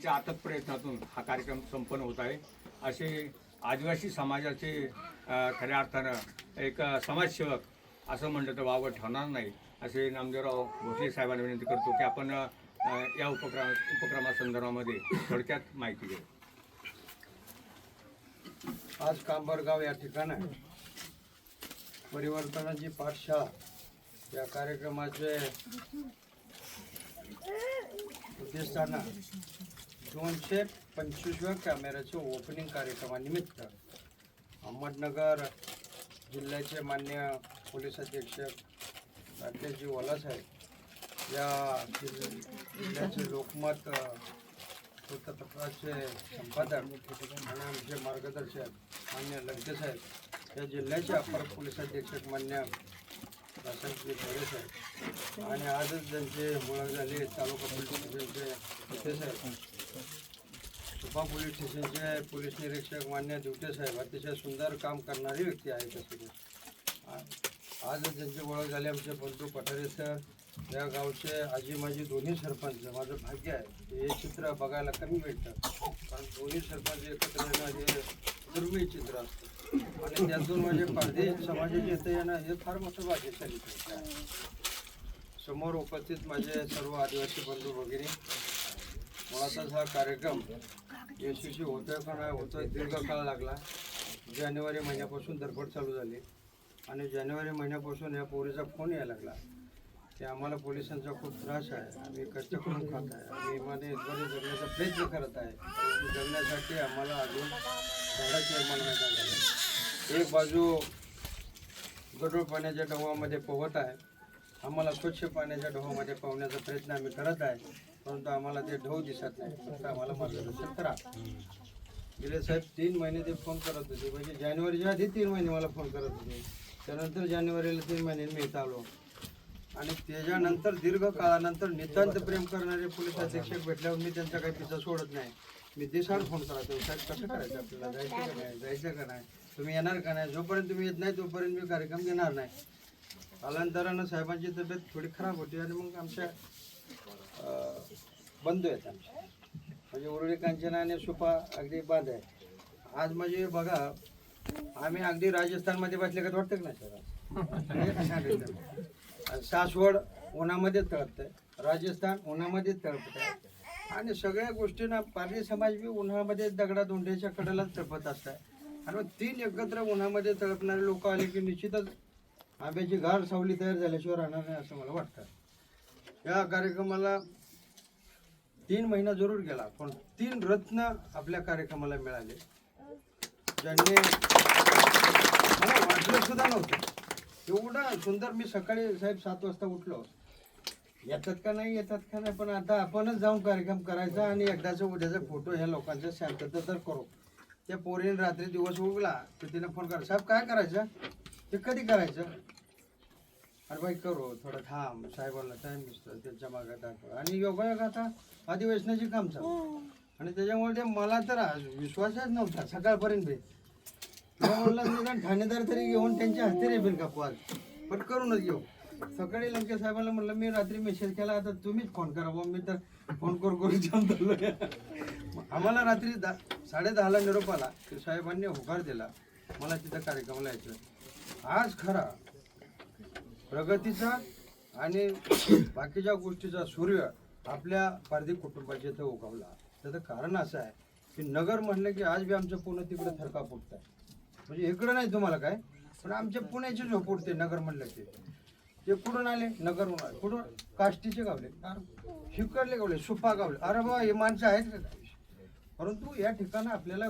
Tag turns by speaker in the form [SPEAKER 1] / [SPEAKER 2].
[SPEAKER 1] च्या अथक प्रयत्नातून हा कार्यक्रम संपन्न होत आहे. असे आदिवासी समाजाचे खऱ्या अर्थानं एक समाजसेवक असं म्हणलं तर वावं ठरणार नाही. असे नामदेवराव भोसले साहेबांना विनंती करतो की आपण या उपक्रमा उपक्रमासंदर्भामध्ये थोडक्यात माहिती घेऊ.
[SPEAKER 2] आज कांबरगाव या ठिकाणी परिवर्तनाची पाठशाळा या कार्यक्रमाचे उद्देशानं दोनशे पंचवीसव्या कॅमेऱ्याच्या ओपनिंग कार्यक्रमानिमित्त अहमदनगर जिल्ह्याचे मान्य पोलीस अधीक्षक राकेशजी वलासाहेब या जिल्ह्याचे लोकमत वृत्तपत्राचे संपादक आणि आमचे मार्गदर्शक मान्य लंकेसाहेब या जिल्ह्याचे अपर पोलीस अधीक्षक मान्य प्रशासकीय खरे साहेब आणि आजच ज्यांचे मुळा झाले तालुका पोलीस स्टेशनचे होते साहेब सुपा पोलीस स्टेशनचे पोलीस निरीक्षक मान्य दिवटे साहेब अतिशय सुंदर काम करणारी व्यक्ती आहे तसे आजच त्यांची ओळख झाली आमचे बंधू पठारे सर या गावचे आजी माझी दोन्ही सरपंच माझं भाग्य आहे हे चित्र बघायला कमी मिळतं कारण दोन्ही सरपंच एकत्र येणं हे दुर्मिळ चित्र असतं. आणि त्यातून माझे परदेश समाजाचे येतं येणं हे फार मोठं भाग्यशाली आहे. समोर उपस्थित माझे सर्व आदिवासी बंधू वगैरे मुळातच हा कार्यक्रम यशस्वी होतोय का नाही होतोय दीर्घकाळ लागला. जानेवारी महिन्यापासून धडपड चालू झाली आणि जानेवारी महिन्यापासून या पोरीचा फोन यायला लागला. की आम्हाला पोलिसांचा खूप त्रास आहे. आम्ही कष्ट करून खात आहे. आम्ही इमाने इतवाने जगण्याचा प्रयत्न करत आहे. जगण्यासाठी आम्हाला अजून झाडाची निर्माण नाही एक बाजू गडूळ पाण्याच्या डोहामध्ये पोहत आहे. आम्हाला स्वच्छ पाण्याच्या डोहामध्ये पाहण्याचा प्रयत्न आम्ही करत आहे परंतु आम्हाला ते ढोव दिसत नाही. फक्त आम्हाला मार्गदर्शन करा. गेले साहेब तीन महिने ते फोन करत होते. म्हणजे जानेवारीच्या आधी तीन महिने मला फोन करत होते. त्यानंतर जानेवारीला तीन महिने मी इथं आलो. आणि त्याच्यानंतर दीर्घ काळानंतर नितांत प्रेम करणारे पोलीस अधीक्षक भेटल्यावर मी त्यांचा काही पिझा सोडत नाही. मी दिसाड फोन करायचो साहेब कसं करायचं आपल्याला? जायचं का नाही? जायचं का नाही? तुम्ही येणार का नाही? जोपर्यंत तुम्ही येत नाही तोपर्यंत मी कार्यक्रम घेणार नाही. कालांतरानं साहेबांची तब्येत थोडी खराब होती आणि मग आमच्या अं, बंधू आहेत आमच्या. म्हणजे उरुळी कांचना आणि सुपा अगदी बाद आहे आज म्हणजे बघा आम्ही अगदी राजस्थानमध्ये बसले का वाटतं का नाही सर सासवड उन्हामध्ये आहे राजस्थान उन्हामध्ये तळपत आणि सगळ्या गोष्टींना पारधी समाज बी उन्हामध्ये दगडा धोंड्याच्या कडेला तळपत असतात. आणि मग तीन एकत्र उन्हामध्ये तळपणारे लोक आले की निश्चितच आंब्याची गार सावली तयार झाल्याशिवाय राहणार नाही असं मला वाटतं. या कार्यक्रमाला तीन महिना जरूर गेला पण तीन रत्न आपल्या कार्यक्रमाला मिळाले. ज्यांनी मला वाटलं सुद्धा नव्हतं. एवढं सुंदर मी सकाळी साहेब सात वाजता उठलो. येतात का नाही येतात का नाही पण आता आपणच जाऊन कार्यक्रम करायचा आणि एकदाचा उद्याचा फोटो ह्या लोकांचा शांतता तर करू. त्या पोरीने रात्री दिवस उगला तर तिने फोन करा साहेब काय करायचं? ते कधी करायचं? अरे बाई करू थोडं थांब. साहेबांना टाइम दिसतो त्यांच्या मागे दाखव. आणि योगायोग आता अधिवेशनाची काम चालू आणि त्याच्यामुळे ते मला तर आज विश्वासच नव्हता. सकाळपर्यंत बी. म्हणलं निदान ठाणेदार तरी घेऊन त्यांच्या हस्ते रेबील कापू आज. पण करूनच घेऊ. सकाळी लंके साहेबांना म्हणलं मी रात्री मेसेज केला आता तुम्हीच फोन करा बुवा. मी तर फोन करू करू जाम झालोय. मग आम्हाला रात्री दहा साडे दहाला निरोप आला. की साहेबांनी होकार दिला. मला तिथं कार्यक्रमाला यायचं. आज खरा. प्रगतीचा आणि बाकीच्या गोष्टीचा सूर्य आपल्या पारधी कुटुंबाच्या इथं उगवला. त्याचं कारण असं आहे की नगर म्हणलं की आज बी आमचं पुणे तिकडे थरका फुटत आहे म्हणजे इकडं नाही तुम्हाला काय पण आमच्या पुण्याची झोप उडते नगर म्हणलं की. ते कुठून आले? नगर आले. कुठून? काष्टीचे गावले. शिकरले गावले सुपा गावले. अरे बा हे माणसं आहेत का परंतु या ठिकाणी आपल्याला